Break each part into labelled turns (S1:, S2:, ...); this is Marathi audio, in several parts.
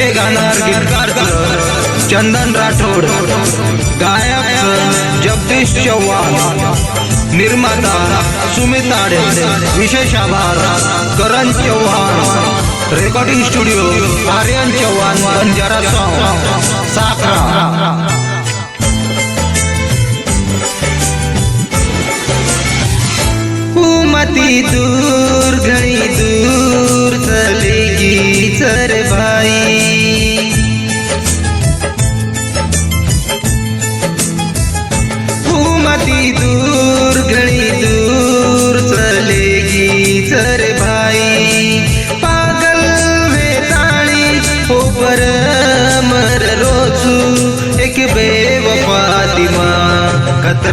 S1: हे गाणार गीतकार चंदन राठोड गायक जगदीश चव्हाण निर्माता सुमित आडे विशेष आभार करण चव्हाण. रेकॉर्डिंग स्टुडिओ आर्यन चव्हाण बंजारा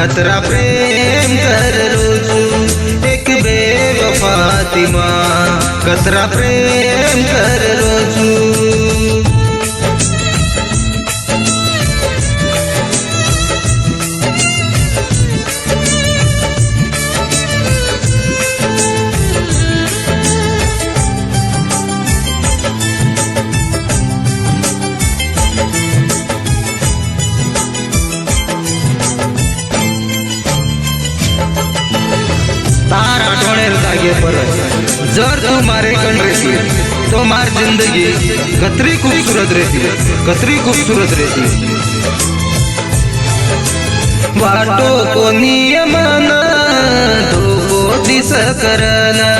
S2: दिमा प्रेम कर रोजू एक बेवफा दिमा कतरा प्रेम कर रोजू
S1: तो हमारी ज़िंदगी कतरी खूबसूरत रहती कतरी खूबसूरत
S2: रहती बाटो वाटो को नियमाना तो को दिस करना,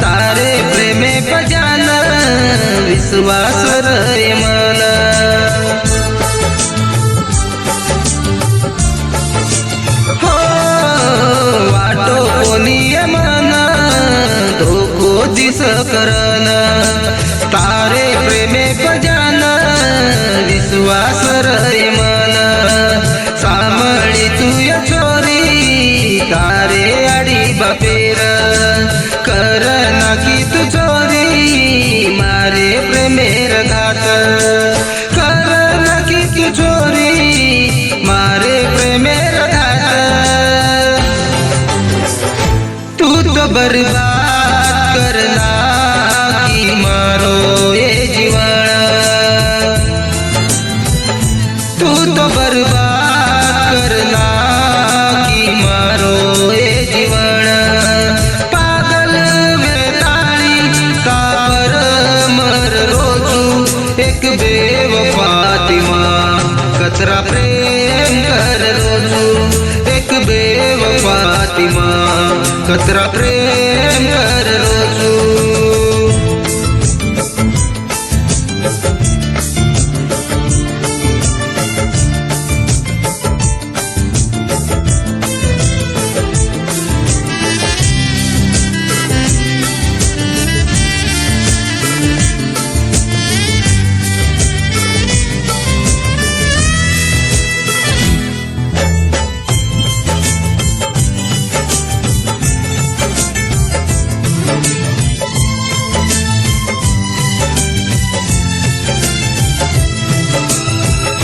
S2: तारे प्रेम बजाना, विश्वास रे माना। वाटो को नियमना तो दिस बर्बाद करना की मारो ये जीवन। तू तो बर्बाद करना की मारो ये जीवन। पागल वेताळी कावर मर रोजू, एक बेवफा दिमा कचरा प्रेम कर रोजू, एक बेवफा दिमा कचरा प्रेम कर रोजू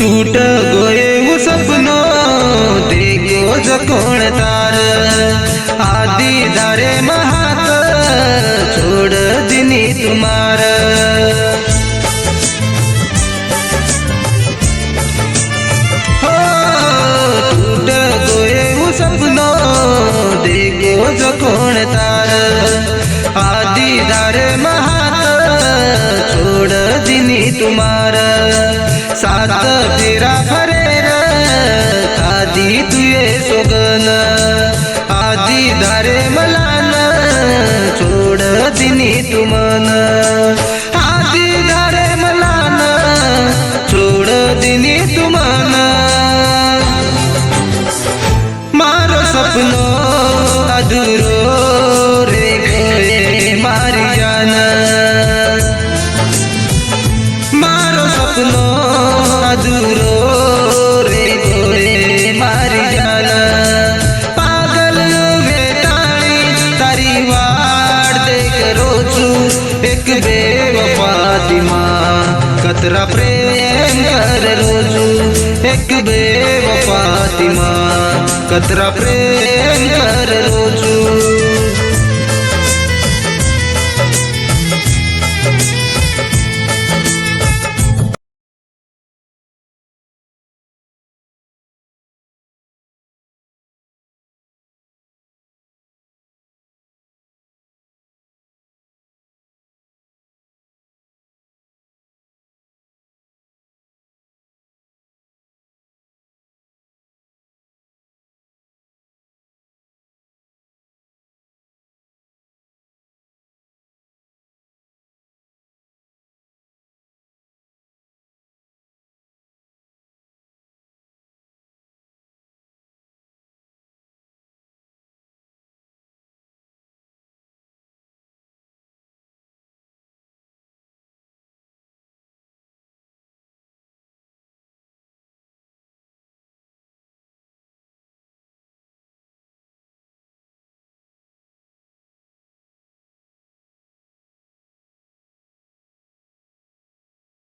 S2: टूट गए वो हो सपनो देखो जकोण तार। आदि दारे महात छोड़ दिनी तुम्हार। हो टूट गए वो हो सपनो देखो जकोण तार। आदि दारे महात छोड़ दिनी तुम्हार. सात फेरा फरेर आधी तुये सोगन. आधी धारे मलान छोड दिनी तुमन. आधी धारे मलान छोड दिनी तुमन. मारो सपनो अधूरो तेरा प्रेम कर रोजू एक बेवफातिमा कतरा प्रेम कर रोजू